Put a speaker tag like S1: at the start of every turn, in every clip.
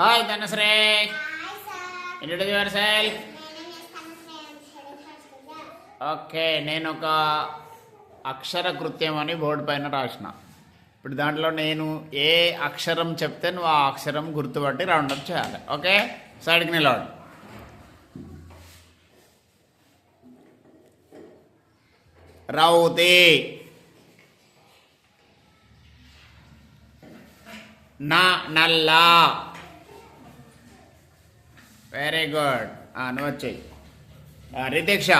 S1: Hi Dhanashree. Introduce yourself. Okay నేను ఒక అక్షర కృత్యం అని బోర్డు పైన రాసిన. ఇప్పుడు దాంట్లో నేను ఏ అక్షరం చెప్తే నువ్వు ఆ అక్షరం గుర్తుపట్టి రౌండప్ చేయాలి. ఓకే సైడ్కి నిలబడు. రౌతి. నా నల్లా. వెరీ గుడ్ నువ్వు వచ్చేయి రితీక్ష.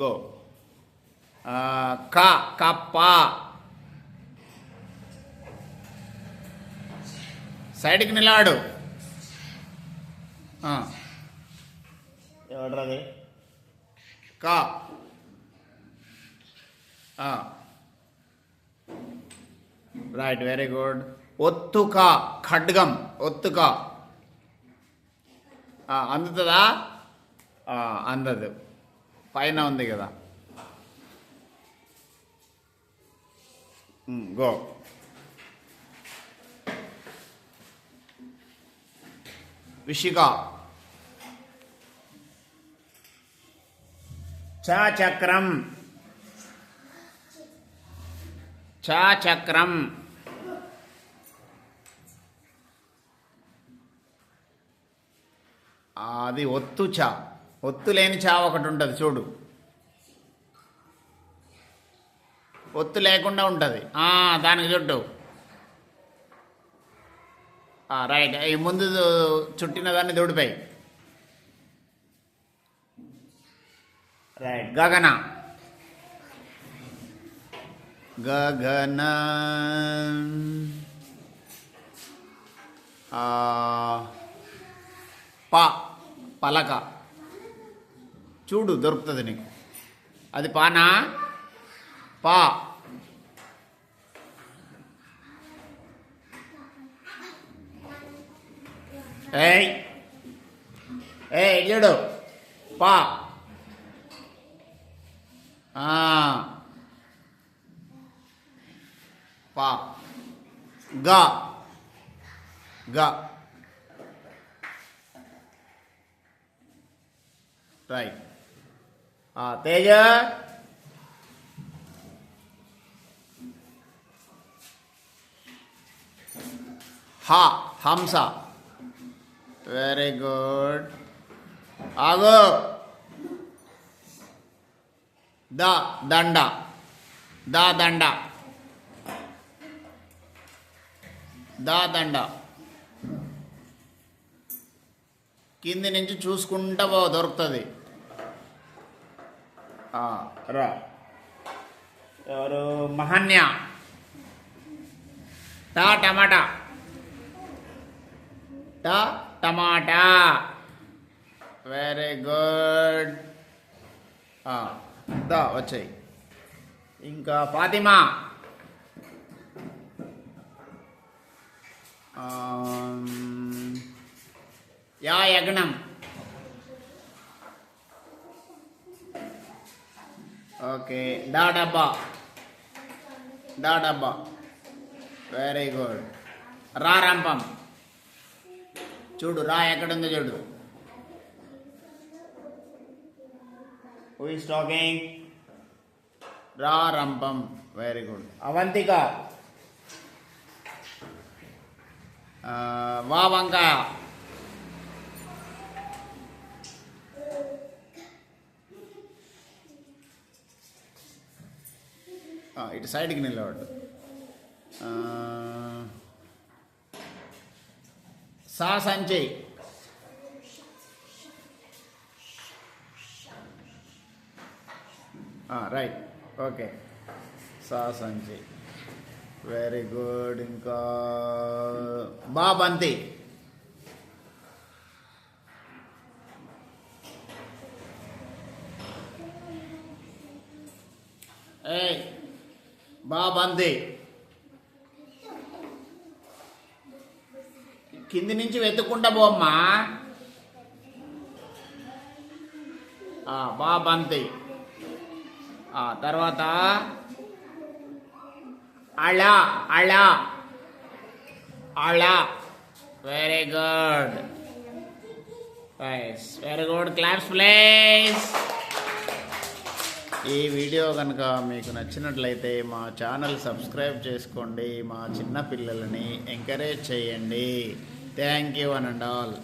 S1: గో క కప్ప సైడ్కి నిలబడు. ఎవడ్రది కా. రైట్ వెరీ గుడ్ ఒత్తుక ఖడ్గం ఒత్తుక ఆ, అందుతుందా ఆ, అందదు పైన ఉంది కదా ఉమ్, గో విషిక చక్రం చక్రం అది ఒత్తు చా. ఒత్తు లేని చా ఒకటి ఉంటుంది చూడు. ఒత్తు లేకుండా ఉంటుంది. దానికి చుట్టు. రైట్. ఈ ముందు చుట్టిన దాన్ని దూడిపోయి. రైట్. గగన. గగన. ఆ, ప. పలక చూడు దొరుకుతుంది నీకు అది పానా పా ఏయ్ ఏయ్ చూడు పా ఆ. పా గా గా రైట్ ఆ, తేజ హా హంస వెరీ గుడ్ ఆగు ద దండ ద దండ ద దండ కింది నుంచి చూసుకుంటా దొరుకుతుంది. ఆ, రా ఎవరు? మహన్య. టా టమాటా. టా టమాటా. వెరీ గుడ్ దా వచ్చాయి. ఇంకా ఫాతిమా. ఆమ్, యా యజ్ఞం. ఓకే దా డబ్బా డా డబ్బా వెరీ గుడ్ రా రంపం. చూడు రా ఎక్కడుందో చూడు. హూ ఈస్ టాకింగ్ రా రంపం. Very good Avantika. వా వంకాయ ఇటు సైడ్కి నిలబడ్డు సా సంజయ్ రైట్. ఓకే. సా సంజయ్ వెరీ గుడ్ ఇంకా. బాబంతి ఏ బాబంది కింది నుంచి వెతుక్కుంటా పోమ్మా. బాబంతి ఆ తర్వాత అళ అళ. అళ. వెరీ గుడ్ రైస్ వెరీ గుడ్ క్లాప్స్ ప్లేస్ ఈ వీడియో కనుక మీకు నచ్చినట్లయితే మా ఛానల్ సబ్స్క్రైబ్ చేసుకోండి. మా చిన్న పిల్లలని ఎంకరేజ్ చేయండి. Thank you an and all